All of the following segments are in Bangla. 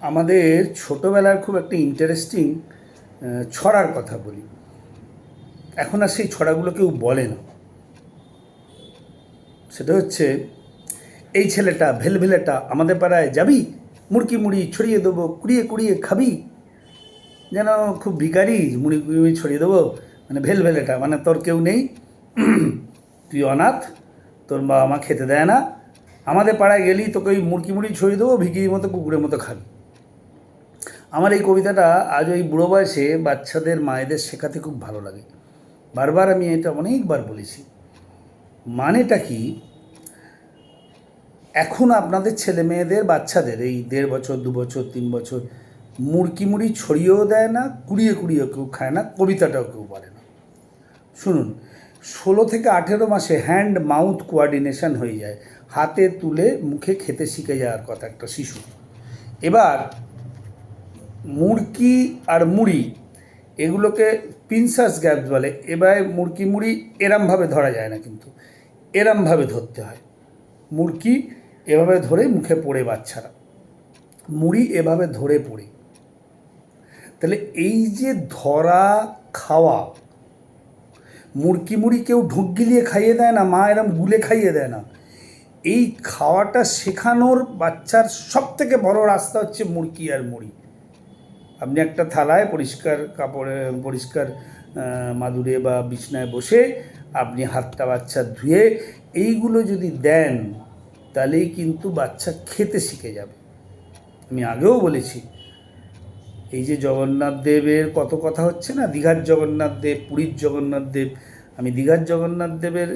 আমাদের ছোটোবেলার খুব একটা ইন্টারেস্টিং ছড়ার কথা বলি। এখন আর সেই ছড়াগুলো কেউ বলে না। সেটা হচ্ছে, এই ছেলেটা, ভেলভেলেটা আমাদের পাড়ায় যাবি? মুড়কি মুড়ি ছড়িয়ে দেবো, কুড়িয়ে কুড়িয়ে খাবি? যেন খুব ভিখারি মুড়ি কুড়িয়ে ছড়িয়ে দেবো। মানে ভেলভেলেটা মানে তোর কেউ নেই। তুই অনাথ, তোর বাবা মা খেতে দেয় না। আমাদের পাড়ায় গেলি, তোকে ওই মুড়কি মুড়ি ছড়িয়ে দেবো ভিকির মতো, কুকুরের মতো খাবি। আমার এই কবিতাটা আজ ওই বুড়ো বয়সে বাচ্চাদের, মায়েদের শেখাতে খুব ভালো লাগে। বারবার আমি এটা অনেকবার বলেছি। মানেটা কি? এখন আপনাদের ছেলে মেয়েদের, বাচ্চাদের, এই দেড় বছর, দু বছর, তিন বছর, মুড়কি মুড়ি ছড়িয়েও দেয় না, কুড়িয়ে কুড়িয়ে কেউ খায় না, কবিতাটাও কেউ বলে না। শুনুন, ষোলো থেকে আঠেরো মাসে হ্যান্ড মাউথ কোয়ার্ডিনেশন হয়ে যায়। হাতে, তুলে, মুখে খেতে শিখে যাওয়ার কথা একটা শিশু। এবার মুড়কি আর মুড়ি, এগুলোকে পিনসাস গ্যাপ বলে। এবার মুড়কি মুড়ি এরমভাবে ধরা যায় না কিন্তু, এরমভাবে ধরতে হয়। মুড়কি এভাবে ধরে মুখে পড়ে বাচ্চারা। মুড়ি এভাবে ধরে পড়ে। তাহলে এই যে ধরা খাওয়া, মুড়কি মুড়ি কেউ ঢুক গিলিয়ে খাইয়ে দেয় না, মা এরম গুলে খাইয়ে দেয় না। এই খাওয়াটা শেখানোর বাচ্চার সব থেকে বড় রাস্তা হচ্ছে মুড়কি আর মুড়ি। আপনি একটা থালায় পরিষ্কার কাপড়ে, পরিষ্কার মাদুরে বা বিছনায় বসে আপনি হাতটা বাচ্চা ধুয়ে এইগুলো যদি দেন, তাহলেই কিন্তু বাচ্চা খেতে শিখে যাবে। আমি আগেও বলেছি, এই যে জগন্নাথ দেবের কত কথা হচ্ছে না? দীঘার জগন্নাথ দেব, পুরীর জগন্নাথ দেব। আমি দীঘার জগন্নাথ দেবের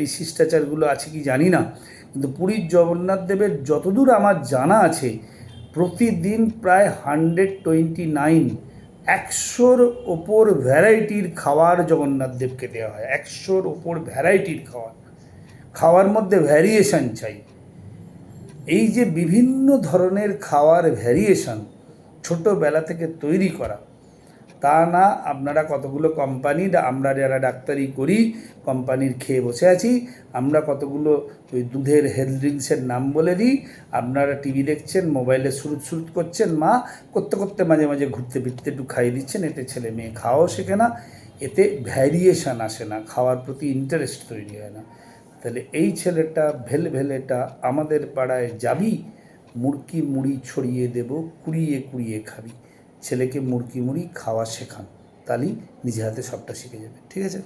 এই শিষ্টাচারগুলো আছে কি জানি না, কিন্তু পুরীর জগন্নাথ দেবের যতদূর আমার জানা আছে প্রতিদিন প্রায় হান্ড্রেড টোয়েন্টি নাইন একশোর ওপর ভ্যারাইটির খাবার জগন্নাথ দেবকে দেওয়া হয়। একশোর ওপর ভ্যারাইটির খাওয়ার। খাওয়ার মধ্যে ভ্যারিয়েশন চাই। এই যে বিভিন্ন ধরনের খাওয়ার ভ্যারিয়েশন ছোটোবেলা থেকে তৈরি করা তা না, আপনারা কতগুলো কোম্পানি আমরা যারা ডাক্তারি করি কোম্পানির খেয়ে বসে আছি, আমরা কতগুলো ওই দুধের হেলথ ড্রিঙ্কসের নাম বলে দিই। আপনারা টিভি দেখছেন মোবাইলে সুরুত সুরুত করছেন, মা করতে করতে মাঝে মাঝে ঘুরতে ফিরতে একটু খাইয়ে দিচ্ছেন, এতে ছেলে মেয়ে খাওয়াও শেখে না, এতে ভ্যারিয়েশন আসে না, খাওয়ার প্রতি ইন্টারেস্ট তৈরি হয় না। তাহলে এই ছেলেটা ভেল ভেলেটা আমাদের পাড়ায় যাবি মুড়কি মুড়ি ছড়িয়ে দেব, কুড়িয়ে কুড়িয়ে খাবি। ছেলেকে মুড়কি মুড়ি খাওয়া শেখান তাহলেই নিজে হাতে সবটা শিখে যাবে ঠিক আছে?